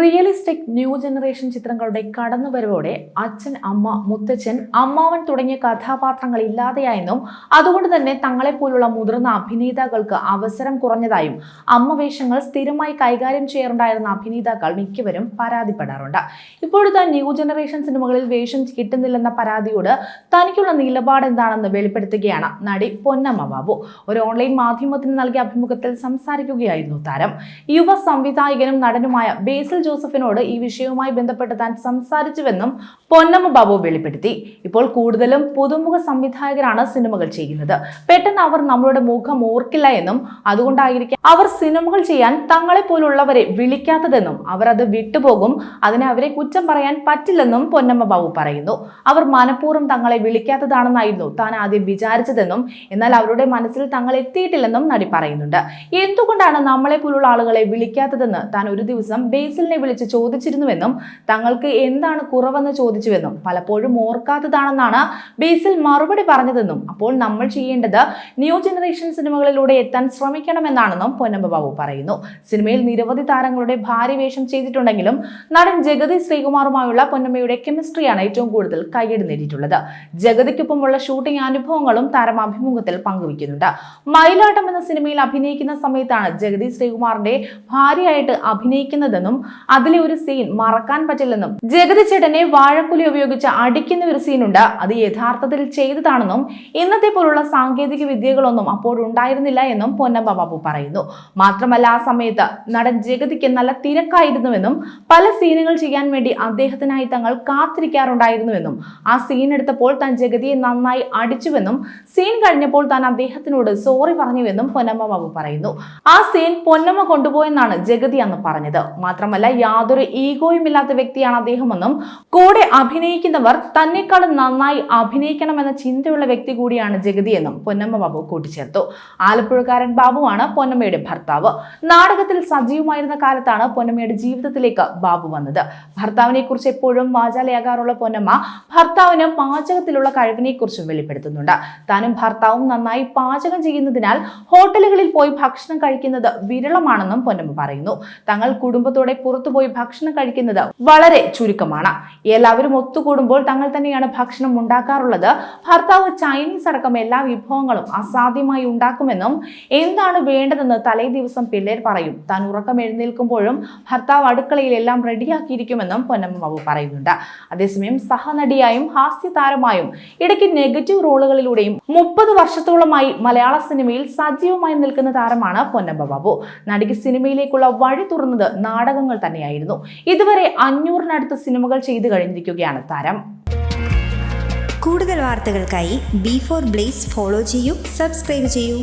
Realistic new generation ചിത്രങ്ങളുടെ കടന്നുവരവോടെ അച്ഛൻ അമ്മ മുത്തച്ഛൻ അമ്മാവൻ തുടങ്ങിയ കഥാപാത്രങ്ങൾ ഇല്ലാതെയായെന്നും അതുകൊണ്ട് തന്നെ തങ്ങളെപ്പോലുള്ള മുതിർന്ന അഭിനേതാക്കൾക്ക് അവസരം കുറഞ്ഞതായും അമ്മ വേഷങ്ങൾ സ്ഥിരമായി കൈകാര്യം ചെയ്യാറുണ്ടായിരുന്ന അഭിനേതാക്കൾ മിക്കവരും പരാതിപ്പെടാറുണ്ട്. ഇപ്പോഴത്തെ ന്യൂ ജനറേഷൻ സിനിമകളിൽ വേഷം കിട്ടുന്നില്ലെന്ന പരാതിയോട് തനിക്കുള്ള നിലപാട് എന്താണെന്ന് വെളിപ്പെടുത്തുകയാണ് നടി പൊന്നമ്മ ബാബു. ഒരു ഓൺലൈൻ മാധ്യമത്തിന് നൽകിയ അഭിമുഖത്തിൽ സംസാരിക്കുകയായിരുന്നു താരം. യുവ സംവിധായകനും നടനുമായ ബേസിൽ ജോസഫിനോട് ഈ വിഷയവുമായി ബന്ധപ്പെട്ട് താൻ സംസാരിച്ചുവെന്നും പൊന്നമ്മ ബാബു വെളിപ്പെടുത്തി. ഇപ്പോൾ കൂടുതലും പുതുമുഖ സംവിധായകരാണ് സിനിമകൾ ചെയ്യുന്നത്. പെട്ടെന്ന് അവർ നമ്മളുടെ മുഖം ഓർക്കില്ല എന്നും അതുകൊണ്ടായിരിക്കാം അവർ സിനിമകൾ ചെയ്യാൻ തങ്ങളെ പോലുള്ളവരെ വിളിക്കാത്തതെന്നും അവർ അത് വിട്ടുപോകും അതിനെ അവരെ കുറ്റം പറയാൻ പറ്റില്ലെന്നും പൊന്നമ്മ ബാബു പറയുന്നു. അവർ മനഃപൂർവം തങ്ങളെ വിളിക്കാത്തതാണെന്നായിരുന്നു താൻ ആദ്യം വിചാരിച്ചതെന്നും എന്നാൽ അവരുടെ മനസ്സിൽ തങ്ങൾ എത്തിയിട്ടില്ലെന്നും നടി പറയുന്നുണ്ട്. എന്തുകൊണ്ടാണ് നമ്മളെ പോലുള്ള ആളുകളെ വിളിക്കാത്തതെന്ന് താൻ ഒരു ദിവസം ബേസിലിനെ വിളിച്ച് ചോദിച്ചിരുന്നുവെന്നും തങ്ങൾക്ക് എന്താണ് കുറവെന്ന് ചോദിച്ചുവെന്നും പലപ്പോഴും ഓർക്കാത്തതാണെന്നാണ് ബേസിൽ മറുപടി പറഞ്ഞതെന്നും അപ്പോൾ നമ്മൾ ചെയ്യേണ്ടത് ന്യൂ ജനറേഷൻ സിനിമകളിലൂടെ എത്താൻ ശ്രമിക്കണമെന്നാണെന്നും പൊന്നമ്പ ബാബു പറയുന്നു. സിനിമയിൽ നിരവധി താരങ്ങളുടെ ഭാര്യ വേഷം ചെയ്തിട്ടുണ്ടെങ്കിലും നടൻ ജഗതി ശ്രീകുമാറുമായുള്ള പൊന്നമ്മയുടെ കെമിസ്ട്രിയാണ് ഏറ്റവും കൂടുതൽ കൈയ്യടി നേടിയിട്ടുള്ളത്. ജഗതിക്കൊപ്പമുള്ള ഷൂട്ടിംഗ് അനുഭവങ്ങളും താരം അഭിമുഖത്തിൽ പങ്കുവയ്ക്കുന്നുണ്ട്. മയിലാട്ടം എന്ന സിനിമയിൽ അഭിനയിക്കുന്ന സമയത്താണ് ജഗതി ശ്രീകുമാറിന്റെ ഭാര്യയായിട്ട് അഭിനയിക്കുന്നതെന്നും അതിലെ ഒരു സീൻ മറക്കാൻ പറ്റില്ലെന്നും ജഗതി ചേട്ടനെ വാഴക്കുലി ഉപയോഗിച്ച് അടിക്കുന്ന ഒരു സീനുണ്ട് അത് യഥാർത്ഥത്തിൽ ചെയ്തതാണെന്നും ഇന്നത്തെ പോലുള്ള സാങ്കേതിക വിദ്യകളൊന്നും അപ്പോൾ ഉണ്ടായിരുന്നില്ല എന്നും പൊന്നമ്പ ബാബു പറയുന്നു. മാത്രമല്ല ആ സമയത്ത് നടൻ ജഗതിക്ക് നല്ല തിരക്കായിരുന്നുവെന്നും പല സീനുകൾ ചെയ്യാൻ വേണ്ടി അദ്ദേഹത്തിനായി തങ്ങൾ കാത്തിരിക്കാറുണ്ടായിരുന്നുവെന്നും ആ സീൻ എടുത്തപ്പോൾ താൻ ജഗതിയെ നന്നായി അടിച്ചുവെന്നും സീൻ കഴിഞ്ഞപ്പോൾ താൻ അദ്ദേഹത്തിനോട് സോറി പറഞ്ഞുവെന്നും പൊന്നമ്മ ബാബു പറയുന്നു. ആ സീൻ പൊന്നമ്മ കൊണ്ടുപോയെന്നാണ് ജഗതി അന്ന് പറഞ്ഞത്. മാത്രമല്ല യാതൊരു ഈഗോയും ഇല്ലാത്ത വ്യക്തിയാണ് അദ്ദേഹമെന്നും കൂടെ അഭിനയിക്കുന്നവർ തന്നെക്കാളും നന്നായി അഭിനയിക്കണമെന്ന ചിന്തയുള്ള വ്യക്തി കൂടിയാണ് ജഗതി എന്നും പൊന്നമ്മ ബാബു കൂട്ടിച്ചേർത്തു. ആലപ്പുഴക്കാരൻ ബാബുവാണ് പൊന്നമ്മയുടെ ഭർത്താവ്. നാടകത്തിൽ സജീവമായിരുന്ന കാലത്താണ് പൊന്നമ്മയുടെ ജീവിതത്തിലേക്ക് ബാബു വന്നത്. ഭർത്താവിനെ കുറിച്ച് എപ്പോഴും വാചാലയാകാറുള്ള പൊന്നമ്മ ഭർത്താവിന് പാചകത്തിലുള്ള കഴിവിനെ കുറിച്ചും വെളിപ്പെടുത്തുന്നുണ്ട്. താനും ഭർത്താവും നന്നായി പാചകം ചെയ്യുന്നതിനാൽ ഹോട്ടലുകളിൽ പോയി ഭക്ഷണം കഴിക്കുന്നത് വിരളമാണെന്നും പൊന്നമ്മ പറയുന്നു. തങ്ങൾ കുടുംബത്തോടെ പുറത്തുപോയി ഭക്ഷണം കഴിക്കുന്നത് വളരെ ചുരുക്കമാണ്. എല്ലാവരും ഒത്തുകൂടുമ്പോൾ തങ്ങൾ തന്നെയാണ് ഭക്ഷണം ഉണ്ടാക്കാറുള്ളത്. ഭർത്താവ് ചൈനീസ് അടക്കം എല്ലാ വിഭവങ്ങളും അസാധ്യമായി ഉണ്ടാക്കുമെന്നും എന്താണ് വേണ്ടതെന്ന് തലേ ദിവസം പിള്ളേർ പറയും. താൻ ഉറക്കം എഴുന്നേൽക്കുമ്പോഴും ഭർത്താവ് അടുക്കളയിൽ എല്ലാം റെഡിയാക്കിയിരിക്കുമെന്നും പൊന്നമ്മ പറയുന്നുണ്ട്. അതേസമയം സഹനടിയായും ഹാസ്യ താരമായും ഇടയ്ക്ക് നെഗറ്റീവ് റോളുകളിലൂടെയും മുപ്പത് വർഷത്തോളമായി മലയാള സിനിമയിൽ സജീവമായി നിൽക്കുന്ന താരമാണ് പൊന്നമ്മ ബാബു. നടിക്ക് സിനിമയിലേക്കുള്ള വഴി തുറന്നത് നാടകങ്ങൾ തന്നെയായിരുന്നു. ഇതുവരെ അഞ്ഞൂറിനടുത്ത് സിനിമകൾ ചെയ്തു കഴിഞ്ഞിരിക്കുകയാണ് താരം. കൂടുതൽ വാർത്തകൾക്കായി ബി ഫോർ ബ്ലേസ് ഫോളോ ചെയ്യൂ സബ്സ്ക്രൈബ് ചെയ്യൂ.